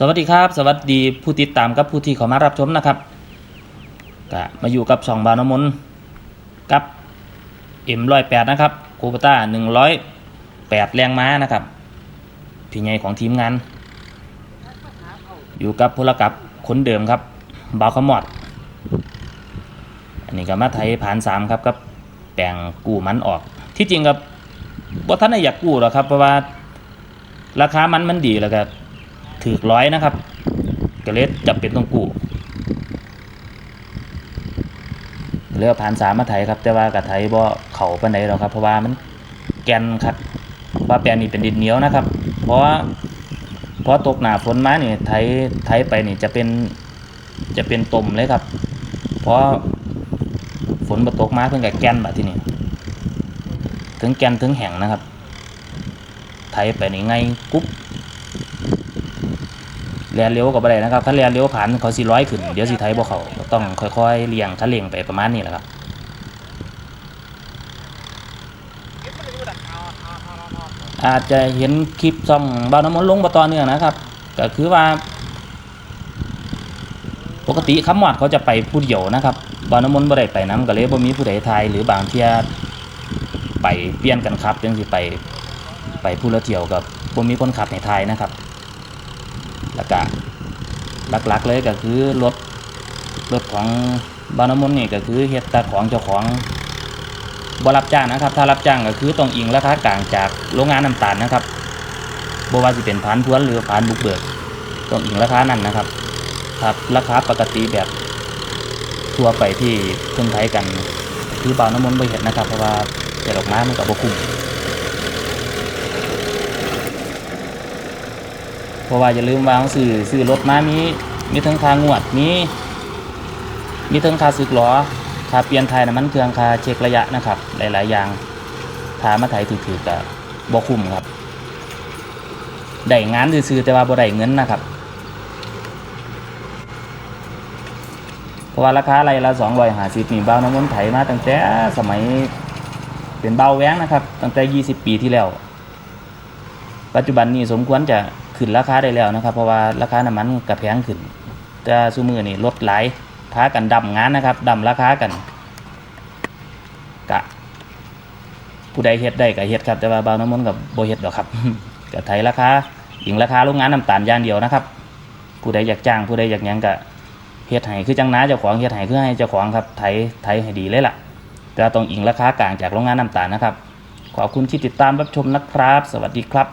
สวัสดีครับ สวัสดีผู้ติดตามกับผู้ที่เข้ามารับชมนะครับก็มาอยู่กับสองบานมนกับเอ็มร้อยแปดนะครับโคปต้าหนึ่งร้อยแปดแรงม้านะครับพี่ใหญ่ของทีมงาน อยู่กับพลกับคนเดิมครับบาวขมอดอันนี้ก็มาไทยผ่านสามครับกับแปลงกู้มันออก ที่จริงกับว่าท่านได้อยากกู้หรอครับเพราะว่าราคามันมันดีแล้วก็ ถือร้อยนะครับก็เลยจำเป็นต้องกู้เรือผ่านสามมาไทยครับ แต่ว่ากับไทยบ่เข่าปานใดหรอกครับ เพราะว่ามันแกนครับว่าแปลงนี้เป็นดินเหนียวนะครับ เพราะเพราะตกหนาฝนมานี่ไทยไทยไปนี่จะเป็นจะเป็นตมเลยครับ เพราะฝนมาตกมาเพิ่งกับแกนแบบที่นี่ถึงแกนถึงแห่งนะครับ ไทยไปนี่ไงกุ๊บ เรียนเร็วกับอะไรนะครับถ้าเรียนเร็วผ่านเขาสี่ร้อยขึ้นเดี๋ยวสิไทยบ่เขาต้องค่อยๆเลี่ยงคันเลี่ยงไปประมาณนี้แหละครับอาจจะเห็นคลิปซ่องบาน้ำมันลงมาต่อเนื่องนะครับก็คือว่า ปกติคำหวัดเขาจะไปผู้เดียวนะครับบาน้ำมันบ่ได้ไปน้ำก็เลยบ่มีผู้ใดทยหรือบางเที่ยไปเปลี่ยนกันครับจังสิไปไปผู้ละเที่ยวกับบ่มีคนขับในไทยนะครับ แล้วก็หลักๆเลยก็คือรถรถของบาน้ำมนนี่ก็คือเฮ็ดแตาของเจ้าของบรับจ้างนะครับ ถ้ารับจ้างก็คือต้องอิงราคากลางจากโรงงานน้ำตาลนะครับบว่าสิเป็นผานพวนหรือผานบุกเบิกต้องอิงราคานั้นนะครับครับราคาปกติแบบทั่วไปที่เพิ่นใช้กัน คือเบาน้ำมันต์บ่เห็นนะครับ เพราะว่าแต่ดอกไม้มันก็บ่คุ้ม เพราะว่าอย่าลืมวางซื้อซื้อรถมามีมีทั้งคางวดมีมีทั้งคาสึกล้อคาเปลี่ยนไทยน้ำมันเครื่องคาเช็คระยะนะครับ หลาย ๆ อย่างถามาไถถือๆก็บ่คุ้มครับได้งานซื่อแต่ว่าบ่ได้เงินนะครับ เพราะว่าราคาไรละสองร้อยห้าสิบนี่เบ้าน้ำมันไถมาตั้งแต่สมัยเป็นเบ้าแว้งนะครับ ตั้งแต่ยี่สิบปีที่แล้ว ปัจจุบันนี้สมควรจะ ขึ้นราคาได้แล้วนะครับ เพราะว่าราคาน้ำมันกระแพงขึ้นแต่ซูมือนี่ลดหลายพากันดำงานนะครับดำราคากันกะผู้ใดเฮ็ดได้ก็เฮ็ดครับแต่ว่าเบ้าน้ำมันกับโบเฮ็ดดอกครับก็ไถราคาอิงราคาโรงงานน้ำตาลอย่างเดียวนะครับ ผู้ใดอยากจ้างผู้ใดอยากยังก็เฮ็ดให้คือจังน้าเจ้าของเฮ็ดให้คือให้เจ้าของครับไถไถให้ดีเลยล่ะ แต่ต้องอิงราคากลางจากโรงงานน้ำตาลนะครับ ขอบคุณที่ติดตามรับชมนะครับ สวัสดีครับ